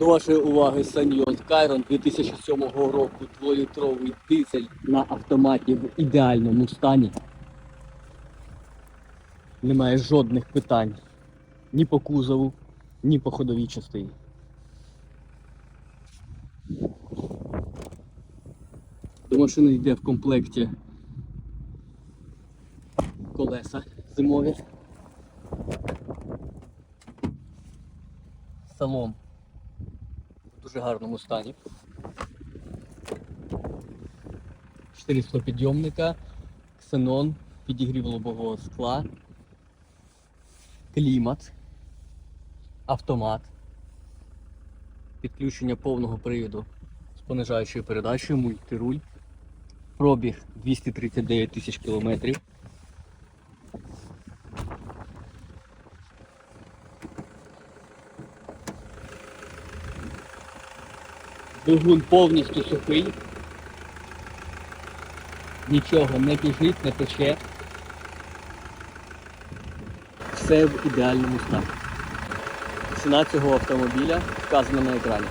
До вашої уваги Саньйон Кайрон 2007 року 2-літровий дизель на автоматі в ідеальному стані. Немає жодних питань ні по кузову, ні по ходовій частині. До машини йде в комплекті колеса зимові. Салон дуже гарному стані. 4 склопідйомника, ксенон, підігрів лобового скла, клімат, автомат, підключення повного привіду з понижаючою передачею, мультируль, пробіг 239 тисяч кілометрів. Двигун повністю сухий. Нічого не біжить, не тече. Все в ідеальному стані. Ціна цього автомобіля вказана на екрані.